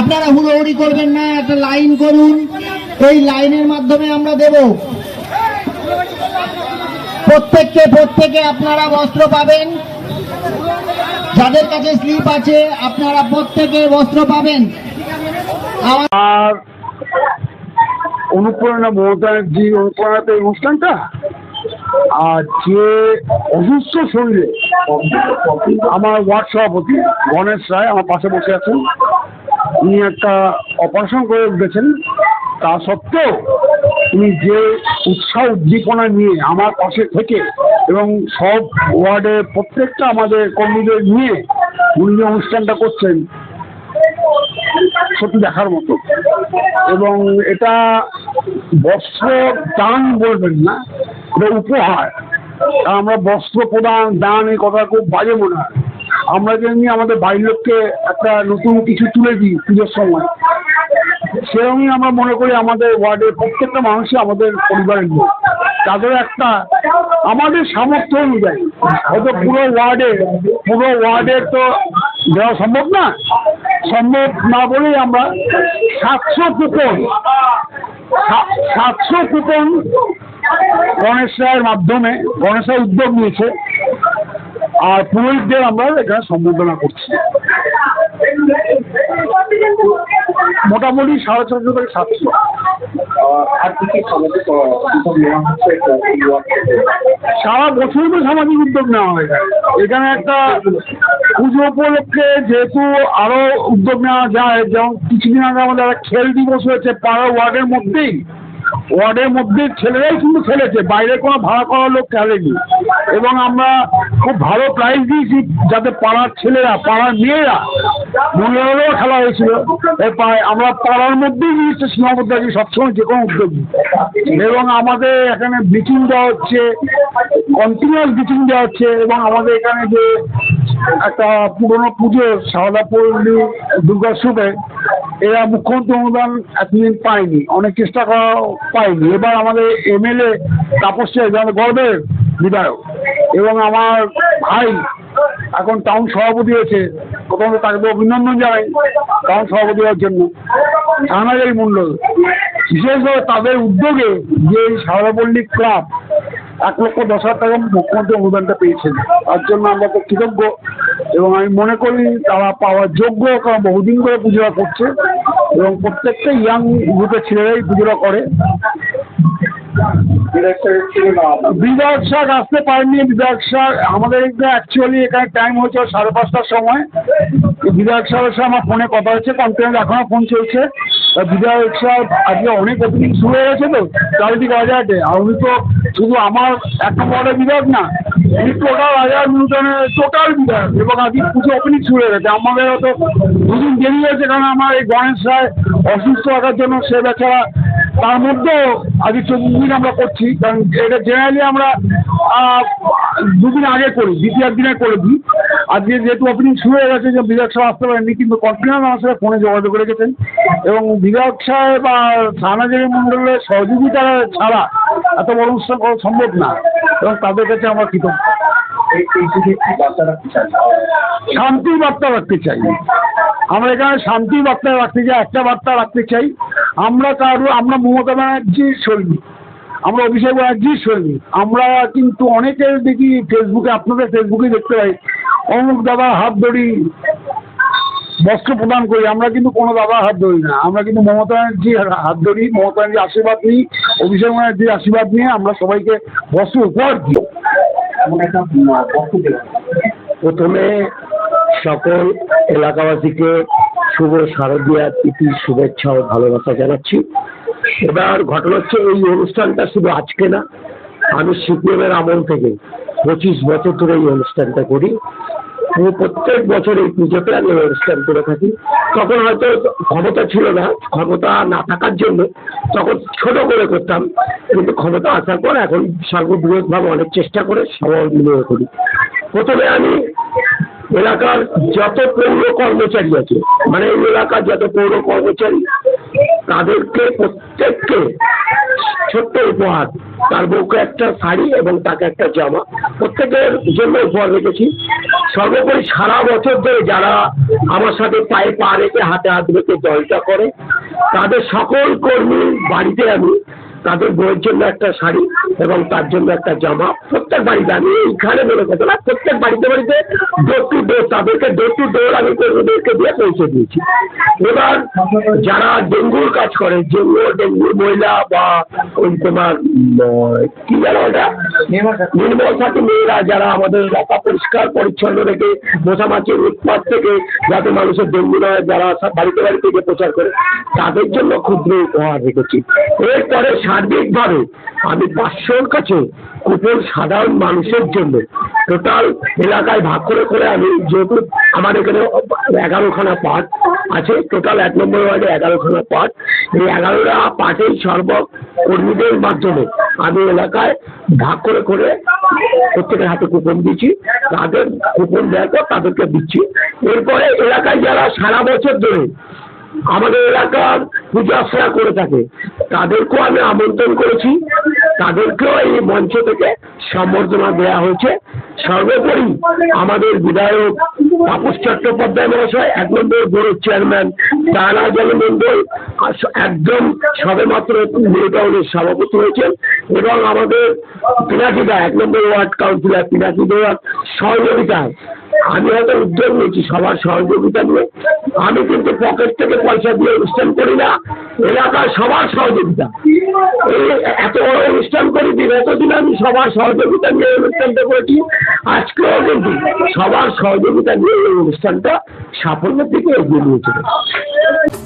আপনারা হুড়োহুড়ি করবেন না, একটা লাইন করুন। এই লাইনের মাধ্যমে আমরা দেব। প্রত্যেককে, প্রত্যেকে আপনারা বস্ত্র পাবেন। যাদের কাছে স্লিপ আছে, আপনারা প্রত্যেকে বস্ত্র পাবেন। আর অনুপ্রেরণা মমতা যে অনুপ্রেরণাতে এই অনুষ্ঠানটা? আর যে অসুস্থ শরীরে, আমার ওয়ার্ড সভাপতি গণেশ রায় আমার পাশে বসে আছেন। উনি একটা অপারেশন করে উঠেছেন তা সত্ত্বেও উনি যে উৎসাহ উদ্দীপনা নিয়ে আমার পাশে থেকে এবং সব ওয়ার্ডে প্রত্যেকটা আমাদের কর্মীদের নিয়ে উনি যে অনুষ্ঠানটা করছেন, সত্যি দেখার মতো। এবং এটা বস্ত্র দান বলবেন না, এটা উপহার। আমরা বস্ত্র প্রদান, দান এই কথা খুব বাজে মনে হয়। আমরা যেমনি আমাদের বাড়ির লোককে একটা নতুন কিছু তুলে দিই পুজোর সময়, সেরকমই আমরা মনে করি আমাদের ওয়ার্ডের প্রত্যেকটা মানুষই আমাদের পরিবারের লোক। তাদের একটা আমাদের সামর্থ্য অনুযায়ী। হয়তো পুরো ওয়ার্ডে, পুরো ওয়ার্ডের তো দেওয়া সম্ভব না। সম্ভব না বলেই আমরা সাতশো কুপন সাতশো কুপন গণেশ রায়ের মাধ্যমে, গণেশ উদ্যোগ নিয়েছে। আর পুরোহিতদের আমরা এখানে সম্বোধনা করছি মোটামুটি সাড়ে ছশো থেকে সাতশো? সারা বছর তো সামাজিক উদ্যোগ নেওয়া হয় এখানে। একটা পুজো উপলক্ষে যেহেতু আরও উদ্যোগ নেওয়া যায়, যেমন কিছুদিন আগে আমাদের খেল দিবস হয়েছে পাড়া ওয়ার্ডের মধ্যেই ওয়ার্ডের মধ্যে ছেলেরাই কিন্তু খেলেছে, বাইরে কোনো ভাড়া করা লোক খেলেনি। এবং আমরা খুব ভালো প্রাইজ দিয়েছি যাতে পাড়ার ছেলেরা, পাড়ার মেয়েরা মহিলারাও খেলা হয়েছিল। আমরা পাড়ার মধ্যেই জিনিসটা সীমাবদ্ধ আছি, সবসময় যে কোনো উদ্যোগ এবং আমাদের এখানে ব্লিচিং দেওয়া হচ্ছে কন্টিনিউয়াস ব্লিচিং দেওয়া হচ্ছে, এবং আমাদের এখানে যে একটা পুরনো পুজো সারদাপল্লী দুর্গোৎসবে এরা মুখ্যমন্ত্রী অনুদান এতদিন পায়নি অনেক চেষ্টা করা পায়নি। এবার আমাদের এমএলএ তাপস রায়, যে আমাদের গর্বের বিধায়ক এবং আমার ভাই এখন টাউন সভাপতি হয়েছে প্রথমত তাকে অভিনন্দন জানাই টাউন সভাপতি হওয়ার জন্য। থানাজারি মণ্ডল বিশেষভাবে তাদের উদ্যোগে যে এই সারদাপল্লী ক্লাব এক লক্ষ দশ হাজার টাকা মুখ্যমন্ত্রী অনুদানটা পেয়েছেন। তার জন্য আমরা তো কৃতজ্ঞ। এবং আমি মনে করি তারা পাওয়ার যোগ্য, কারণ বহুদিন করে পুজোটা করছে এবং প্রত্যেকটা ইয়াং গ্রুপের ছেলেরাই পুজোটা করে। বিধায়ক সাহ আসতে পারেনি বিধায়ক স্যার, আমাদের অ্যাকচুয়ালি এখানে টাইম হয়েছে সাড়ে পাঁচটার সময় বিধায়ক সাহেবের সাথে আমার ফোনে কথা হচ্ছে কন্টিনিউ এখনও ফোন চলছে বিধায়ক সাহেব আজকে অনেক ওপেনিং শুরু হয়ে গেছে তো, চারিদিকে বাজারে আর উনি তো শুধু আমার এক নম্বরের বিধায়ক না, উনি টোটাল হাজার নিউটনের টোটাল বিধায়ক। এবং আজকে পুজো ওপেনিং শুরু হয়ে গেছে। আমাদের হয়তো দুদিন দেরি হয়েছে, কারণ আমার এই গণেশ রায় অসুস্থ থাকার জন্য সে বেচারা তার মধ্যেও আজকে চব্বিশ দিন আমরা করছি কারণ এটা জেনারেলি আমরা দুদিন আগে করি দ্বিতীয় দিনে করে দিই আজকে যেহেতু ওপেনিং শুরু হয়ে গেছে যে বিধায়ক সাহেব আসতে পারেননি কিন্তু কন্টিনিউ আমার সাথে ফোনে যোগাযোগ রেখেছেন। এবং বিধায়ক সাহেব আর থানাজারি মণ্ডলের সহযোগিতা ছাড়া এত বড় অনুষ্ঠান করা সম্ভব না এবং তাদের কাছে আমার কৃতজ্ঞ। শান্তির বার্তা রাখতে চাই। আমরা এখানে শান্তির বার্তা রাখতে চাই একটা বার্তা রাখতে চাই আমরা কারও, আমরা মমতা ব্যানার্জির সৈনিক। আমরা অভিষেক ব্যানার্জির সৈনিক। আমরা কিন্তু অনেকের দেখি ফেসবুকে, আপনাদের ফেসবুকে দেখতে পাই, অমুক দাদা হাত ধরি বস্ত্র প্রদান করি, আমরা কিন্তু কোনো দাদা হাত ধরি না। আমরা কিন্তু মমতা ব্যানার্জি হাত ধরি মমতা ব্যানার্জির আশীর্বাদ নিই, অভিষেক ব্যানার্জির আশীর্বাদ নিয়ে আমরা সবাইকে বস্ত্র উপহার দিই। প্রথমে সকল এলাকাবাসীকে শুভ শারদীয়া তিথির শুভেচ্ছা ও ভালোবাসা জানাচ্ছি। এবার ঘটনা হচ্ছে এই অনুষ্ঠানটা শুধু আজকে না, আমি সিপিএমের আমল থেকে পঁচিশ বছর ধরে এই অনুষ্ঠানটা করি। আমি প্রত্যেক বছর এই পুজোতে আমি অনুষ্ঠান করে থাকি। তখন হয়তো ক্ষমতা ছিল না, ক্ষমতা না থাকার জন্য তখন ছোট করে করতাম, কিন্তু ক্ষমতা আসার পর এখন সর্ববৃহৎভাবে অনেক চেষ্টা করে সবাই মিলিয়ে করি। প্রথমে আমি এলাকার যত পৌর কর্মচারী আছে মানে এই এলাকার যত পৌর কর্মচারী, তাদেরকে প্রত্যেককে ছোট্ট উপহার। তার বউকে একটা শাড়ি এবং তাকে একটা জামা। প্রত্যেকের জন্য উপহার রেখেছি। সর্বোপরি সারা বছর ধরে যারা আমার সাথে পায়ে পা রেখে হাতে হাত রেখে জলটা করে, তাদের সকল কর্মী বাড়িতে আমি তাদের বউয়ের জন্য একটা শাড়ি এবং তার জন্য একটা জামা। প্রত্যেক বাড়িতে আমি এইখানে বলে কথা না, প্রত্যেক বাড়িতে বাড়িতে ডোর টু ডোর তাদেরকে ডোর টু ডোর আমি ওদেরকে দিয়ে পৌঁছে দিয়েছি। এবার যারা ডেঙ্গুর কাজ করে ডেঙ্গু ডেঙ্গুর মহিলা বা ওই তোমার কি জানো ওটা? নির্মল সাথী মেয়েরা যারা আমাদের এলাকা পরিষ্কার, পরিচ্ছন্ন রেখে মশা মাছের উৎপাদ থেকে যাতে মানুষের ডেঙ্গু নয় যারা বাড়িতে বাড়িতে গিয়ে প্রচার করে, তাদের জন্য ক্ষুদ্র উপহার রেখেছি। এরপরে সার্বিকভাবে আমি পাঁচশোর কাছে কুপন সাধারণ মানুষের জন্য টোটাল এলাকায় ভাগ করে করে আমি যেহেতু আমার এখানে এগারোখানা পার্ট আছে টোটাল এক নম্বর ওয়ার্ডে এগারোখানা পার্ট এই এগারোটা পার্টেই সর্ব কর্মীদের মাধ্যমে আমি এলাকায় ভাগ করে করে প্রত্যেকের হাতে কুপন দিচ্ছি। তাদের কুপন দেওয়ার পর তাদেরকে দিচ্ছি। এরপরে এলাকায় যারা সারা বছর ধরে আমাদের এলাকার পূজা অর্চনা করে থাকে। তাদেরকেও আমি আমন্ত্রণ করেছি। তাদেরকেও এই মঞ্চ থেকে সম্বর্ধনা দেওয়া হয়েছে। সর্বোপরি আমাদের বিধায়ক তাপস চট্টোপাধ্যায় মহাশয়, এক নম্বর বোর্ডের চেয়ারম্যান টানা জলমন্ডল আস- একদম সবেমাত্র নিউ সভাপতি হয়েছেন এবং আমাদের পিনাকিদা, এক নম্বর ওয়ার্ড কাউন্সিলর পিনাকিদার সহযোগিতায় আমি হয়তো উদ্যোগ নিয়েছি, সবার সহযোগিতা নিয়ে। আমি কিন্তু পকেট থেকে পয়সা দিয়ে অনুষ্ঠান করি না, এলাকার সবার সহযোগিতা। এত বড় অনুষ্ঠান করি দিন এতদিন আমি সবার সহযোগিতা নিয়ে অনুষ্ঠানটা করেছি। আজকেও কিন্তু সবার সহযোগিতা নিয়ে এই অনুষ্ঠানটা সাফল্যের দিকে এগিয়ে নিয়ে চলেছে।